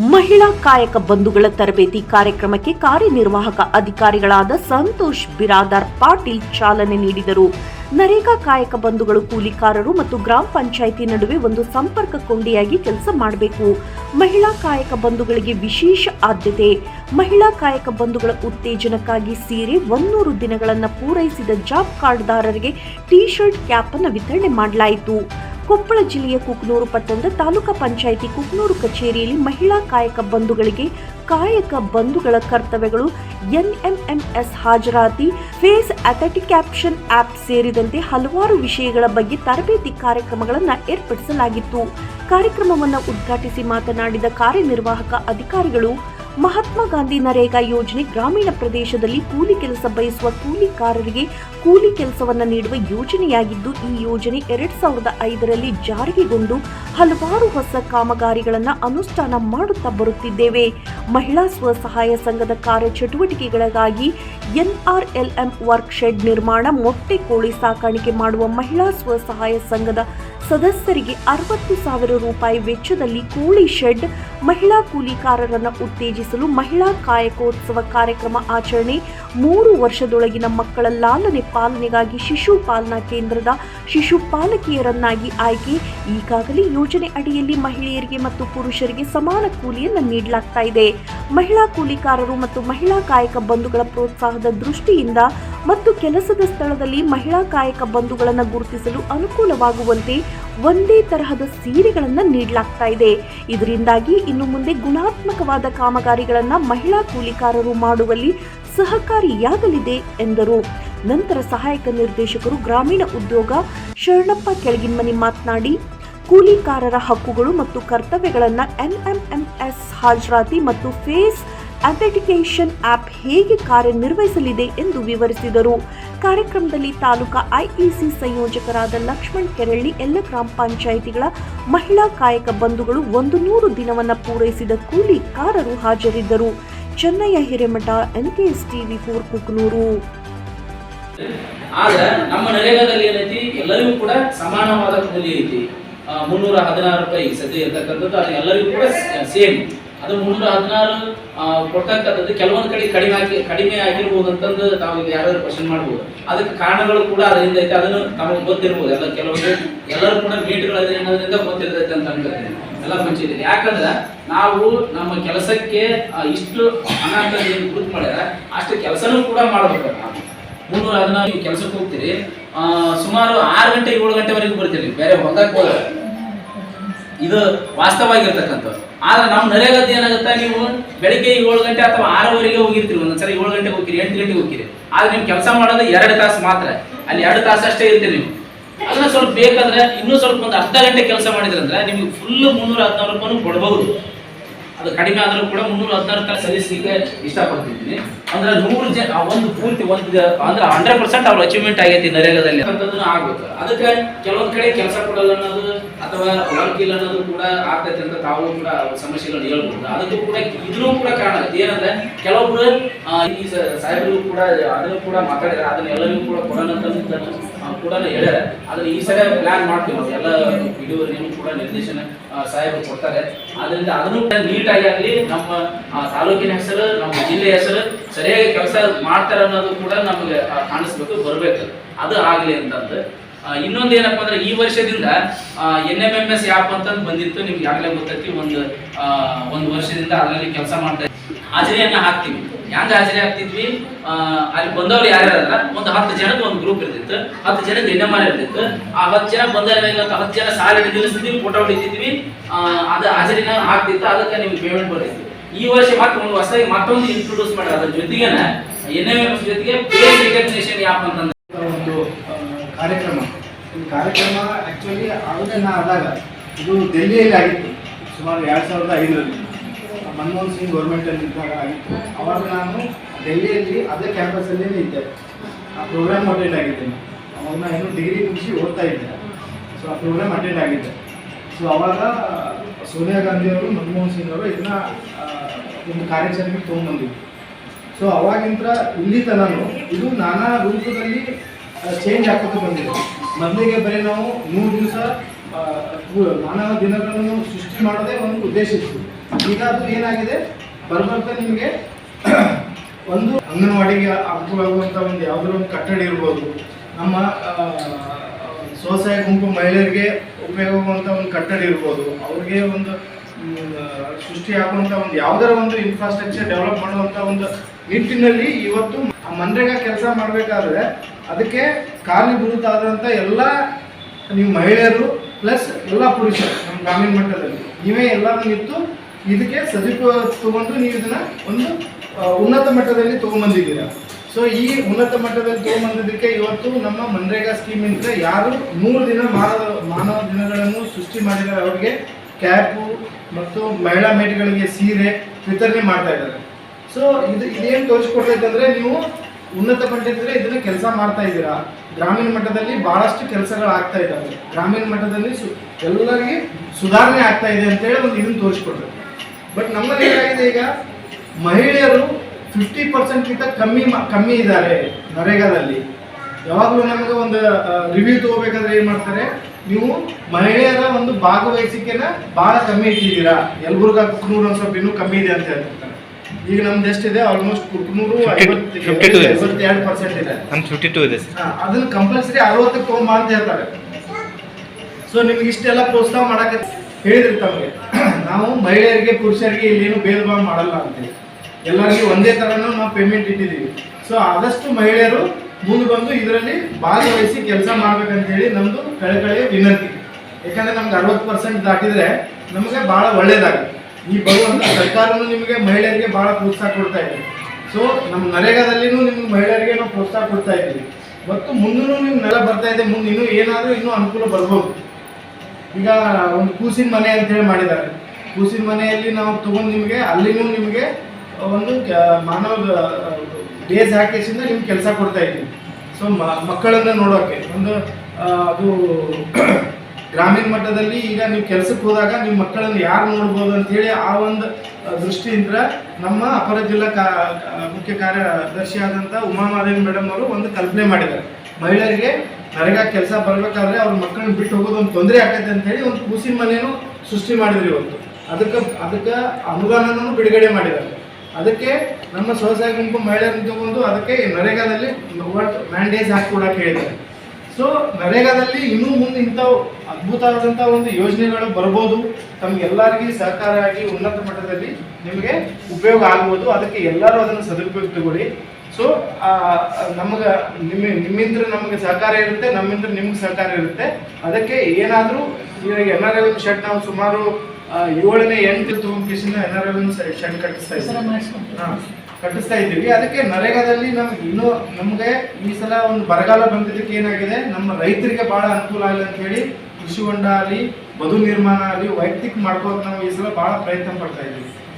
ಮಹಿಳಾ ಕಾಯಕ ಬಂಧುಗಳ ತರಬೇತಿ ಕಾರ್ಯಕ್ರಮಕ್ಕೆ ಕಾರ್ಯನಿರ್ವಾಹಕ ಅಧಿಕಾರಿಗಳಾದ ಸಂತೋಷ್ ಬಿರಾದಾರ್ ಪಾಟೀಲ್ ಚಾಲನೆ ನೀಡಿದರು. ನರೇಗಾ ಕಾಯಕ ಬಂಧುಗಳು ಕೂಲಿಕಾರರು ಮತ್ತು ಗ್ರಾಮ ಪಂಚಾಯಿತಿ ನಡುವೆ ಒಂದು ಸಂಪರ್ಕ ಕೊಂಡಿಯಾಗಿ ಕೆಲಸ ಮಾಡಬೇಕು. ಮಹಿಳಾ ಕಾಯಕ ಬಂಧುಗಳಿಗೆ ವಿಶೇಷ ಆದ್ಯತೆ. ಮಹಿಳಾ ಕಾಯಕ ಬಂಧುಗಳ ಉತ್ತೇಜನಕ್ಕಾಗಿ ಸೀರೆ ಒಂದೂರು ದಿನಗಳನ್ನು ಪೂರೈಸಿದ ಜಾಬ್ ಕಾರ್ಡ್ದಾರರಿಗೆ ಟಿ ಶರ್ಟ್ ಕ್ಯಾಪ್ ಅನ್ನು ವಿತರಣೆ ಮಾಡಲಾಯಿತು. ಕೊಪ್ಪಳ ಜಿಲ್ಲೆಯ ಕುಕ್ನೂರು ಪಟ್ಟಣದ ತಾಲೂಕಾ ಪಂಚಾಯಿತಿ ಕುಕ್ನೂರು ಕಚೇರಿಯಲ್ಲಿ ಮಹಿಳಾ ಕಾಯಕ ಬಂಧುಗಳಿಗೆ ಕಾಯಕ ಬಂಧುಗಳ ಕರ್ತವ್ಯಗಳು ಎನ್ಎಂಎಂಎಸ್ ಹಾಜರಾತಿ. ಫೇಸ್ ಅಥೆಟಿಕ್ಯಾಪ್ಷನ್ ಆಪ್ ಸೇರಿದಂತೆ ಹಲವಾರು ವಿಷಯಗಳ ಬಗ್ಗೆ ತರಬೇತಿ ಕಾರ್ಯಕ್ರಮಗಳನ್ನು ಏರ್ಪಡಿಸಲಾಗಿತ್ತು. ಕಾರ್ಯಕ್ರಮವನ್ನು ಉದ್ಘಾಟಿಸಿ ಮಾತನಾಡಿದ ಕಾರ್ಯನಿರ್ವಾಹಕ ಅಧಿಕಾರಿಗಳು ಮಹಾತ್ಮ ಗಾಂಧಿ ನರೇಗಾ ಯೋಜನೆ ಗ್ರಾಮೀಣ ಪ್ರದೇಶದಲ್ಲಿ ಕೂಲಿ ಕೆಲಸ ಬಯಸುವ ಕೂಲಿಕಾರರಿಗೆ ಕೂಲಿ ಕೆಲಸವನ್ನು ನೀಡುವ ಯೋಜನೆಯಾಗಿದ್ದು, ಈ ಯೋಜನೆ ಎರಡ್ ಸಾವಿರದ ಐದರಲ್ಲಿ ಜಾರಿಗೆಗೊಂಡು ಹಲವಾರು ಹೊಸ ಕಾಮಗಾರಿಗಳನ್ನು ಅನುಷ್ಠಾನ ಮಾಡುತ್ತಾ ಬರುತ್ತಿದ್ದೇವೆ. ಮಹಿಳಾ ಸ್ವಸಹಾಯ ಸಂಘದ ಕಾರ್ಯಚಟುವಟಿಕೆಗಳಿಗಾಗಿ ಎನ್ಆರ್ಎಲ್ಎಂ ವರ್ಕ್ ಶೆಡ್ ನಿರ್ಮಾಣ, ಮೊಟ್ಟೆ ಕೋಳಿ ಸಾಕಾಣಿಕೆ ಮಾಡುವ ಮಹಿಳಾ ಸ್ವಸಹಾಯ ಸಂಘದ ಸದಸ್ಯರಿಗೆ ಅರವತ್ತು ಸಾವಿರ ರೂಪಾಯಿ ವೆಚ್ಚದಲ್ಲಿ ಕೋಳಿ ಶೆಡ್ ಮಹಿಳಾ ಕೂಲಿಕಾರರನ್ನು ಉತ್ತೇಜಿಸಲು ಮಹಿಳಾ ಕಾಯಕೋತ್ಸವ ಕಾರ್ಯಕ್ರಮ ಆಚರಣೆ. ಮೂರು ವರ್ಷದೊಳಗಿನ ಮಕ್ಕಳ ಲಾಲನೆ ಪಾಲನೆಗಾಗಿ ಶಿಶು ಪಾಲನಾ ಕೇಂದ್ರದ ಶಿಶು ಪಾಲಕಿಯರನ್ನಾಗಿ ಆಯ್ಕೆ. ಈಗಾಗಲೇ ಯೋಜನೆ ಅಡಿಯಲ್ಲಿ ಮಹಿಳೆಯರಿಗೆ ಮತ್ತು ಪುರುಷರಿಗೆ ಸಮಾನ ಕೂಲಿಯನ್ನು ನೀಡಲಾಗ್ತಾ ಇದೆ. ಮಹಿಳಾ ಕೂಲಿಕಾರರು ಮತ್ತು ಮಹಿಳಾ ಕಾಯಕ ಬಂಧುಗಳ ಪ್ರೋತ್ಸಾಹದ ದೃಷ್ಟಿಯಿಂದ ಮತ್ತು ಕೆಲಸದ ಸ್ಥಳದಲ್ಲಿ ಮಹಿಳಾ ಕಾಯಕ ಬಂಧುಗಳನ್ನು ಗುರುತಿಸಲು ಅನುಕೂಲವಾಗುವಂತೆ ಒಂದೇ ತರಹದ ಸೀರೆಗಳನ್ನು ನೀಡಲಾಗ್ತಾ ಇದೆ. ಇದರಿಂದಾಗಿ ಇನ್ನು ಮುಂದೆ ಗುಣಾತ್ಮಕವಾದ ಕಾಮಗಾರಿಗಳನ್ನು ಮಹಿಳಾ ಕೂಲಿಕಾರರು ಮಾಡುವಲ್ಲಿ ಸಹಕಾರಿಯಾಗಲಿದೆ ಎಂದರು. ನಂತರ ಸಹಾಯಕ ನಿರ್ದೇಶಕರು ಗ್ರಾಮೀಣ ಉದ್ಯೋಗ ಶರಣಪ್ಪ ಕೆಳಗಿನ್ಮನಿ ಮಾತನಾಡಿ, ಕೂಲಿಕಾರರ ಹಕ್ಕುಗಳು ಮತ್ತು ಕರ್ತವ್ಯಗಳನ್ನು ಎನ್ಎಂಎಂಎಸ್ ಹಾಜರಾತಿ ಮತ್ತು ಫೇಸ್ ಅಥೆಂಟಿಕೇಷನ್ ಆಪ್ ಹೇಗೆ ಕಾರ್ಯನಿರ್ವಹಿಸಲಿದೆ ಎಂದು ವಿವರಿಸಿದರು. ಕಾರ್ಯಕ್ರಮದಲ್ಲಿ ತಾಲೂಕಾ ಐಇಸಿ ಸಂಯೋಜಕರಾದ ಲಕ್ಷ್ಮಣ್ ಕೆರಳ್ಳಿ, ಎಲ್ಲ ಗ್ರಾಮ ಪಂಚಾಯಿತಿಗಳ ಮಹಿಳಾ ಕಾಯಕ ಬಂಧುಗಳು ಒಂದು ನೂರು ದಿನವನ್ನು ಪೂರೈಸಿದ ಕೂಲಿಕಾರರು ಹಾಜರಿದ್ದರು. Chennayya Hiremath, NKS TV four Kuknur. ಆದ್ರೆ ನಮ್ಮ ನರೇಗಾದಲ್ಲಿ ಏನೈತಿ, ಎಲ್ಲರಿಗೂ ಕೂಡ ಸಮಾನವಾದ ಕೂಲಿ ಐತಿ. ಮುನ್ನೂರ ಹದಿನಾರು ರೂಪಾಯಿ ಸದ್ಯ ಇರ್ತಕ್ಕಂಥದ್ದು, ಅದು ಎಲ್ಲರಿಗೂ ಕೂಡ ಸೇಮ್. ಅದು ಮುನ್ನೂರ ಹದಿನಾರು ಕೊಡ್ತಕ್ಕಂಥದ್ದು ಕೆಲವೊಂದು ಕಡೆ ಕಡಿಮೆ ಆಗಿ, ಕಡಿಮೆ ಆಗಿರ್ಬೋದು ಅಂತಂದು ತಾವು ಯಾರಾದ್ರೂ ಕ್ವಶನ್ ಮಾಡ್ಬೋದು. ಅದಕ್ಕೆ ಕಾರಣಗಳು ಕೂಡ ಅದರಿಂದ ಐತೆ, ಅದನ್ನು ತಮಗೆ ಗೊತ್ತಿರ್ಬೋದು. ಎಲ್ಲ ಕೆಲವೊಂದು, ಎಲ್ಲರೂ ಕೂಡ ಮೀಟ್ಗಳು ಅನ್ನೋದ್ರಿಂದ ಗೊತ್ತಿರ್ತೈತೆ ಅಂತ ಅನ್ಕೋತೀನಿ ಎಲ್ಲ ಮುಂಚಿದೆ ಯಾಕಂದ್ರೆ ನಾವು ನಮ್ಮ ಕೆಲಸಕ್ಕೆ ಇಷ್ಟು ಹಣ ಅಂತ ಏನು ಗುರುತು ಮಾಡ್ಯಾರ, ಅಷ್ಟು ಕೆಲಸನೂ ಕೂಡ ಮಾಡಬೇಕು. ಮುನ್ನೂರ ಹದಿನಾರು ನೀವು ಕೆಲಸಕ್ಕೆ ಹೋಗ್ತೀರಿ ಸುಮಾರು ಆರು ಗಂಟೆ ಏಳು ಗಂಟೆವರೆಗೂ ಬರ್ತೀರಿ ಬೇರೆ ಹೊಲಕ್ಕೆ ಹೋದ್ರೆ. ಇದು ವಾಸ್ತವವಾಗಿರ್ತಕ್ಕಂಥದ್ದು ಆದ್ರೆ ನಮ್ಮ ನರೇಗದ ಏನಾಗುತ್ತೆ ನೀವು? ಬೆಳಿಗ್ಗೆ ಏಳು ಗಂಟೆ ಅಥವಾ ಆರೂವರೆಗೆ ಹೋಗಿರ್ತೀರಿ, ಒಂದೊಂದ್ಸರಿ ಏಳು ಗಂಟೆಗೆ ಹೋಗಿರಿ ಎಂಟು ಗಂಟೆಗೆ ಹೋಗಿರಿ ಆದ್ರೆ ನೀವು ಕೆಲಸ ಮಾಡೋದು ಎರಡು ತಾಸು ಮಾತ್ರ. ಅಲ್ಲಿ ಎರಡು ತಾಸು ಅಷ್ಟೇ ಇರ್ತೀರಿ ನೀವು. ಅದನ್ನ ಸ್ವಲ್ಪ ಬೇಕಾದ್ರೆ ಇನ್ನೂ ಸ್ವಲ್ಪ ಒಂದು ಅರ್ಧ ಗಂಟೆ ಕೆಲಸ ಮಾಡಿದ್ರಂದ್ರೆ ನಿಮ್ಗೆ ಫುಲ್ ಮುನ್ನೂರ, ಹದಿನಾರು ರೂಪಾಯಿ ಕೊಡಬಹುದು. ಅದು ಕಡಿಮೆ ಆದರೂ ಕೂಡ ಮುನ್ನೂರ ಹದಿನಾರು ತರ ಸಲ್ಲಿಸಲಿಕ್ಕೆ ಇಷ್ಟಪಡ್ತಿದ್ದೀನಿ. ಅಂದ್ರೆ ನೂರು ಜನ ಒಂದು ಪೂರ್ತಿ ಒಂದು ಅಂದ್ರೆ ಹಂಡ್ರೆಡ್ ಪರ್ಸೆಂಟ್ ಅವ್ರ ಅಚೀವ್ಮೆಂಟ್ ಆಗೈತಿ ನರೇಗಾದಲ್ಲಿ. ಅಂತದನ್ನ ಆಗುತ್ತೆ. ಅದಕ್ಕೆ ಕೆಲವೊಂದ್ ಕಡೆ ಕೆಲಸ ಕೊಡಲ್ಲ ಅನ್ನೋದು ಅಥವಾ ವರ್ಕ್ ಇಲ್ಲ ಅನ್ನೋದು ಕೂಡ ಆಗ್ತೈತೆ ಅಂತ ತಾವು ಕೂಡ ಸಮಸ್ಯೆಗಳನ್ನ ಹೇಳ್ಬೋದು. ಅದಕ್ಕೂ ಕೂಡ ಇದ್ರೂ ಕೂಡ ಕಾರಣ ಆಗುತ್ತೆ. ಏನಂದ್ರೆ ಕೆಲವೊಬ್ರು ಈ ಸಾಹೇಬರು ಕೂಡ, ಅದನ್ನು ಕೂಡ ಮಾತಾಡಿದ್ರೆ. ಅದನ್ನ ಎಲ್ಲರಿಗೂ ಕೂಡ ಕೊಡೋಣ ಕೂಡ ಹೇಳ್ಯಾರ. ಅದನ್ನ ಈ ಸಲ ಪ್ಲಾನ್ ಮಾಡ್ತೀವಿ ಎಲ್ಲ ವಿಡಿಯೋವರೆಗೂ ಕೂಡ ನಿರ್ದೇಶನ ಸಾಹೇಬರು ಕೊಡ್ತಾರೆ. ಅದರಿಂದ ಅದನ್ನು ನೀಟಾಗಿ ಆಗಲಿ ನಮ್ಮ ತಾಲೂಕಿನ ಹೆಸರು ನಮ್ಮ ಜಿಲ್ಲೆ ಹೆಸರು ಸರಿಯಾಗಿ ಕೆಲಸ ಮಾಡ್ತಾರೆ ಅನ್ನೋದು ಕೂಡ ನಮಗೆ ಕಾಣಿಸ್ಬೇಕು ಬರಬೇಕು. ಅದು ಆಗಲಿ ಅಂತಂದು. ಆ, ಇನ್ನೊಂದು ಏನಪ್ಪ ಅಂದ್ರೆ ಈ ವರ್ಷದಿಂದ N M M S app ಅಂತಂದು ಬಂದಿತ್ತು. ನಿಮ್ಗೆ ಆಗಲೇ ಗೊತ್ತೈತಿ ಒಂದು ಒಂದು ವರ್ಷದಿಂದ ಅದರಲ್ಲಿ ಕೆಲಸ ಮಾಡ್ತಾ ಆಚರಣೆಯನ್ನು ಹಾಕ್ತೀವಿ. ಹೆಂಗ್ ಹಾಜರಿ ಆಗ್ತಿದ್ವಿ ಅಲ್ಲಿ ಬಂದವ್ರು ಯಾರ್ಯಾರಲ್ಲ, ಒಂದು ಹತ್ತು ಜನದ ಒಂದು ಗ್ರೂಪ್ ಇರ್ತಿತ್ತು. ಹತ್ತು ಜನದ ಎಣ್ಣೆ ಇರ್ತಿತ್ತು. ಆ ಹತ್ತು ಜನ ಬಂದವ್ರ ಹತ್ತು ಜನ ಸಾಲ ನಿಲ್ಲಿಸ್ತಿದ್ವಿ ಫೋಟೋ ಹೊಡಿತಿದ್ವಿ. ಅದು ಹಾಜರಿನ ಆಗ್ತಿತ್ತು, ಅದಕ್ಕೆ ನಿಮ್ಗೆ ಪೇಮೆಂಟ್ ಬರ್ತಿತ್ತು ಈ ವರ್ಷ ಮತ್ತೆ ಒಂದು ಹೊಸದಾಗಿ ಮತ್ತೊಂದು ಇಂಟ್ರೊಡ್ಯೂಸ್ ಮಾಡ್ಯಾರ ಅದ್ರ ಜೊತೆಗೆ ಎನ್ ಎಂ ಎಂ ಜೊತೆಗೆ ಪೇ ರಿಕಗ್ನೇಷನ್ ಯಾಪ್ ಅಂತಂದ್ರೆ. ಒಂದು ಕಾರ್ಯಕ್ರಮ. ಈ ಕಾರ್ಯಕ್ರಮ ಆ್ಯಕ್ಚುಲಿ ಆಲೋಚನೆ ಆದಾಗ ಇದು ದೆಹಲಿಯಲ್ಲಿ ಆಗಿತ್ತು. ಸುಮಾರು ಎರಡು ಸಾವಿರದ ಐದರಲ್ಲಿ. ಮನಮೋಹನ್ ಸಿಂಗ್ ಗೌರ್ಮೆಂಟಲ್ಲಿ ಇದ್ದಾಗ ಆಗಿತ್ತು. ಅವಾಗ ನಾನು ಡೆಲ್ಲಿಯಲ್ಲಿ ಅದೇ ಕ್ಯಾಂಪಸ್ಸಲ್ಲೇ ಇದ್ದೆ. ಆ ಪ್ರೋಗ್ರಾಮ್ ಅಟೆಂಡ್ ಆಗಿದ್ದೇನೆ ಅವಾಗ ನಾನು ಇನ್ನೂ ಡಿಗ್ರಿ ಮುಗಿಸಿ ಓದ್ತಾ ಇದ್ದೆ. ಸೊ ಆ ಪ್ರೋಗ್ರಾಮ್ ಅಟೆಂಡ್ ಆಗಿದ್ದೆ ಸೊ ಅವಾಗ ಸೋನಿಯಾ ಗಾಂಧಿಯವರು ಮನಮೋಹನ್ ಸಿಂಗ್ ಅವರು ಇದನ್ನ ಒಂದು ಕಾರ್ಯಾಚರಣೆಗೆ ತೊಗೊಂಡ್ಬಂದಿದ್ದೆ ಸೊ ಅವಾಗಿಂತ ಇಲ್ಲಿ ತನಕ ಇದು ನಾನಾ ರೂಪದಲ್ಲಿ ಚೇಂಜ್ ಆಗ್ತಾ ಬಂದಿದೆ. ಮೊದಲಿಗೆ ಬರೀ ನಾವು ಮೂರು ದಿವಸ ನಾನಾ ದಿನಗಳನ್ನು ಸೃಷ್ಟಿ ಮಾಡೋದೇ ಒಂದು ಉದ್ದೇಶ ಇತ್ತು. ಈಗ ಅದು ಏನಾಗಿದೆ? ಬರ್ಬರ್ತಾ ನಿಮಗೆ ಒಂದು ಅಂಗನವಾಡಿಗೆ ಅನುಕೂಲವಾಗುವಂಥ ಒಂದು ಯಾವುದೋ ಒಂದು ಕಟ್ಟಡ ಇರ್ಬೋದು. ನಮ್ಮ ಸ್ವಸಹಾಯ ಗುಂಪು ಮಹಿಳೆಯರಿಗೆ ಉಪಯೋಗವಾಗುವಂಥ ಒಂದು ಕಟ್ಟಡ ಇರ್ಬೋದು. ಅವ್ರಿಗೆ ಒಂದು ಸೃಷ್ಟಿ ಆಗುವಂಥ ಒಂದು ಯಾವ್ದಾರ ಒಂದು ಇನ್ಫ್ರಾಸ್ಟ್ರಕ್ಚರ್ ಡೆವಲಪ್ ಮಾಡುವಂಥ ಒಂದು ನಿಟ್ಟಿನಲ್ಲಿ ಇವತ್ತು ಮನ್ರೇಗಾ ಕೆಲಸ ಮಾಡಬೇಕಾದ್ರೆ ಅದಕ್ಕೆ ಕಾರಣೀಭೂತಾದಂಥ ಎಲ್ಲ ನೀವು ಮಹಿಳೆಯರು ಪ್ಲಸ್ ಎಲ್ಲ ಪುರುಷರು ನಮ್ಮ ಗ್ರಾಮೀಣ ಮಟ್ಟದಲ್ಲಿ. ನೀವೇ ಎಲ್ಲರೂ ನಿಂತು ಇದಕ್ಕೆ ಸದುಪಯೋಗ ತಗೊಂಡು ನೀವು ಇದನ್ನ ಒಂದು ಉನ್ನತ ಮಟ್ಟದಲ್ಲಿ ತಗೊಂಬಂದಿದ್ದೀರಾ? ಸೊ ಈ ಉನ್ನತ ಮಟ್ಟದಲ್ಲಿ ತಗೊಂಬಂದಿದ್ದಕ್ಕೆ ಇವತ್ತು ನಮ್ಮ ಮನ್ರೇಗಾ ಸ್ಕೀಮಿಂದ ಯಾರು ಮೂರು ದಿನ ಮಾನವ ಮಾನವ ದಿನಗಳನ್ನು ಸೃಷ್ಟಿ ಮಾಡಿದ್ದಾರೆ. ಅವರಿಗೆ ಕ್ಯಾಪು ಮತ್ತು ಮಹಿಳಾ ಮೇಟ್ಗಳಿಗೆ ಸೀರೆ ವಿತರಣೆ ಮಾಡ್ತಾ ಇದ್ದಾರೆ. ಸೊ ಇದು ಇದೇನು ತೋರಿಸ್ಕೊಡ್ತೈತಂದ್ರೆ ನೀವು ಉನ್ನತ ಮಟ್ಟದಲ್ಲಿ ಇದನ್ನ ಕೆಲಸ ಮಾಡ್ತಾ ಇದ್ದೀರಾ. ಗ್ರಾಮೀಣ ಮಟ್ಟದಲ್ಲಿ ಬಹಳಷ್ಟು ಕೆಲಸಗಳು ಆಗ್ತಾ ಇದ್ದಾವೆ. ಗ್ರಾಮೀಣ ಮಟ್ಟದಲ್ಲಿ ಸು, ಎಲ್ಲರಿಗೆ ಸುಧಾರಣೆ ಆಗ್ತಾ ಇದೆ ಅಂತೇಳಿ ಒಂದು ಇದನ್ನ ತೋರಿಸ್ಕೊಡ್ಬೇಕು ಬಟ್ ನಮ್ಮಲ್ಲಿ ಏನಾಗಿದೆ ಈಗ? ಮಹಿಳೆಯರು ಫಿಫ್ಟಿ ಪರ್ಸೆಂಟ್ಗಿಂತ ಕಮ್ಮಿ ಕಮ್ಮಿ ಇದ್ದಾರೆ ನರೇಗಾದಲ್ಲಿ. ಯಾವಾಗಲೂ ನಮಗೆ ಒಂದು ರಿವ್ಯೂ ತಗೋಬೇಕಾದ್ರೆ ಏನು ಮಾಡ್ತಾರೆ? ನೀವು ಮಹಿಳೆಯರ ಒಂದು ಭಾಗವಹಿಸಿಕೆನ ಭಾಳ ಕಮ್ಮಿ ಇಟ್ಟಿದ್ದೀರಾ. ಎಲ್ಬುರ್ಗ ಕುಕ್ನೂರು ಒಂದು ಸ್ವಲ್ಪ ಇನ್ನೂ ಕಮ್ಮಿ ಇದೆ ಅಂತ ಹೇಳ್ತಾರೆ ಈಗ ನಮ್ದು ಎಷ್ಟಿದೆ? ಆಲ್ಮೋಸ್ಟ್ ಕುಕ್ನೂರು 50 52 ಇದೆ. ಐವತ್ತೆರಡು ಪರ್ಸೆಂಟ್ ಇದೆ. ನಮ್ದು ಫಿಫ್ಟಿ ಟೂ ಇದೆ ಸರ್. ಅದನ್ನ ಕಂಪಲ್ಸರಿ ಅರವತ್ತಕ್ಕೆ ತಗೊಂಬ ಅಂತ ಹೇಳ್ತಾರೆ. ಸೊ ನಿಮ್ಗೆ ಇಷ್ಟೆಲ್ಲ ಪ್ರೋತ್ಸಾಹ ಮಾಡಕ್ಕೆ ಹೇಳಿದ್ರು ತಮಗೆ. ನಾವು ಮಹಿಳೆಯರಿಗೆ ಪುರುಷರಿಗೆ ಇಲ್ಲೇನು ಭೇದ ಭಾವ ಮಾಡಲ್ಲ ಅಂತೇಳಿ ಎಲ್ಲರಿಗೂ ಒಂದೇ ಥರನೂ ನಾವು ಪೇಮೆಂಟ್ ಇಟ್ಟಿದ್ದೀವಿ. ಸೊ ಆದಷ್ಟು ಮಹಿಳೆಯರು ಮುಂದೆ ಬಂದು ಇದರಲ್ಲಿ ಭಾಗವಹಿಸಿ ಕೆಲಸ ಮಾಡ್ಬೇಕಂತೇಳಿ ನಮ್ಮದು ಕಳಕಳಿಯ ವಿನಂತಿ. ಯಾಕಂದ್ರೆ ನಮ್ಗೆ ಅರವತ್ತು ಪರ್ಸೆಂಟ್ ದಾಟಿದ್ರೆ ನಮಗೆ ಭಾಳ ಒಳ್ಳೇದಾಗುತ್ತೆ. ಈ ಬರುವಂಥ ಸರ್ಕಾರನೂ ನಿಮಗೆ ಮಹಿಳೆಯರಿಗೆ ಭಾಳ ಪ್ರೋತ್ಸಾಹ ಕೊಡ್ತಾ ಇದೆ. ಸೊ ನಮ್ಮ ನರೇಗಾದಲ್ಲಿನೂ ನಿಮ್ಗೆ ಮಹಿಳೆಯರಿಗೆ ನಾವು ಪ್ರೋತ್ಸಾಹ ಕೊಡ್ತಾ ಇದ್ದೀವಿ. ಮತ್ತು ಮುಂದೂ ನಿಮ್ಗೆ ನೆಲ ಬರ್ತಾ ಇದೆ. ಮುಂದೆ ಇನ್ನೂ ಏನಾದರೂ ಇನ್ನೂ ಅನುಕೂಲ ಬರ್ಬೋದು. ಈಗ ಒಂದು ಕೂಸಿನ ಮನೆ ಅಂತೇಳಿ ಮಾಡಿದ್ದಾರೆ. ಕೂಸಿನ ಮನೆಯಲ್ಲಿ ನಾವು ತೊಗೊಂಡು ನಿಮಗೆ ಅಲ್ಲಿನೂ ನಿಮಗೆ ಒಂದು ಮಾನವ ಡೇಸ್ ಹಾಕಿಸಿಂದ ನಿಮ್ಗೆ ಕೆಲಸ ಕೊಡ್ತಾ ಇದ್ದೀವಿ ಸೊ ಮಕ್ಕಳನ್ನ ನೋಡೋಕೆ. ಒಂದು ಅದು ಗ್ರಾಮೀಣ ಮಟ್ಟದಲ್ಲಿ ಈಗ ನೀವು ಕೆಲಸಕ್ಕೆ ಹೋದಾಗ ನಿಮ್ಮ ಮಕ್ಕಳನ್ನು ಯಾರು ನೋಡ್ಬೋದು ಅಂತೇಳಿ ಆ ಒಂದು ದೃಷ್ಟಿಯಿಂದ ನಮ್ಮ ಅಪರ ಜಿಲ್ಲಾ ಕಾ ಮುಖ್ಯ ಕಾರ್ಯದರ್ಶಿ ಆದಂಥ ಉಮಾಮಾದೇವಿ ಮೇಡಮ್ ಅವರು ಒಂದು ಕಲ್ಪನೆ ಮಾಡಿದ್ದಾರೆ. ಮಹಿಳೆಯರಿಗೆ ನರೇಗ ಕೆಲಸ ಬರಬೇಕಾದ್ರೆ ಅವ್ರ ಮಕ್ಕಳನ್ನ ಬಿಟ್ಟು ಹೋಗೋದು ಒಂದು ತೊಂದರೆ ಆಗ್ತೈತೆ ಅಂತ ಹೇಳಿ ಒಂದು ಕೂಸಿನ ಮನೆಯೂ ಸೃಷ್ಟಿ ಮಾಡಿದ್ರು ಇವತ್ತು. ಅದಕ್ಕೆ ಅದಕ್ಕೆ ಅನುದಾನನೂ ಬಿಡುಗಡೆ ಮಾಡಿದ್ದಾರೆ. ಅದಕ್ಕೆ ನಮ್ಮ ಸ್ವಸಹಾಯ ಗುಂಪು ಮಹಿಳೆಯರನ್ನು ತಗೊಂಡು ಅದಕ್ಕೆ ನರೇಗಾದಲ್ಲಿ ಮ್ಯಾಂಡೇಜ್ ಹಾಕಿ ಕೂಡ ಹೇಳಿದ್ದಾರೆ ಸೊ ನರೇಗಾದಲ್ಲಿ ಇನ್ನೂ ಮುಂದೆ ಇಂಥವು ಅದ್ಭುತವಾದಂಥ ಒಂದು ಯೋಜನೆಗಳು ಬರ್ಬೋದು. ತಮಗೆಲ್ಲರಿಗೆ ಸಹಕಾರ ಆಗಿ ಉನ್ನತ ಮಟ್ಟದಲ್ಲಿ ನಿಮಗೆ ಉಪಯೋಗ ಆಗ್ಬೋದು. ಅದಕ್ಕೆ ಎಲ್ಲರೂ ಅದನ್ನು ಸದುಪಯೋಗ ತಗೊಳ್ಳಿ ಸೊ ನಮಗೆ, ನಿಮ್ಮ, ನಿಮ್ಮಿಂದ ನಮಗೆ ಸಹಕಾರ ಇರುತ್ತೆ, ನಮ್ಮಿಂದ ನಿಮ್ಗೆ ಸಹಕಾರ ಇರುತ್ತೆ. ಅದಕ್ಕೆ ಏನಾದರೂ ಈಗ ಎನ್ ಆರ್ ಎಲ್ ನಾವು ಸುಮಾರು ಏಳನೇ ಎಂಟು ತುಂಬಿಸಿನ ಎನ್ ಆರ್ ಎಲ್ ಶೆಡ್ ಕಟ್ಟಿಸ್ತಾ ಇದ್ದೀವಿ. ಹಾಂ ಕಟ್ಟಿಸ್ತಾ ಇದ್ದೀವಿ. ಅದಕ್ಕೆ ನರೇಗಾದಲ್ಲಿ ನಮ್ಗೆ ಇನ್ನೂ ನಮಗೆ ಈ ಸಲ ಒಂದು ಬರಗಾಲ ಬಂದಿದ್ದಕ್ಕೆ ಏನಾಗಿದೆ? ನಮ್ಮ ರೈತರಿಗೆ ಬಹಳ ಅನುಕೂಲ ಆಗಲಿ ಅಂತ ಹೇಳಿ ಕೃಷಿ ಹೊಂಡ ಆಗಲಿ ಬದು ನಿರ್ಮಾಣ ಆಗಲಿ ವೈಯಕ್ತಿಕ ಮಾಡ್ಕೋದು ನಾವು ಈ ಸಲ ಬಹಳ ಪ್ರಯತ್ನ ಪಡ್ತಾ ಇದ್ದೀವಿ.